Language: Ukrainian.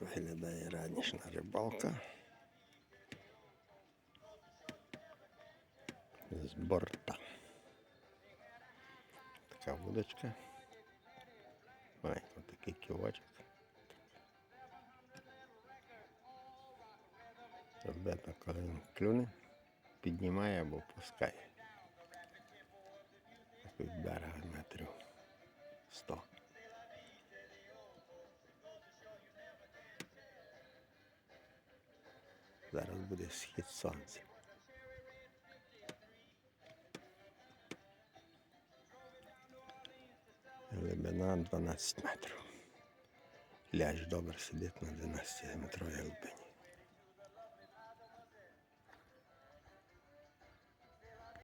виглядає ранішна рибалка. З борта. Така вудочка. Маленький такий ківочок. Ребята, коли він клюне, піднімає або пускає. Так від берега метрів 100. Зараз буде схід сонця. Глибина 12 метрів. Ляж добре сидить на 12 метровій глибині.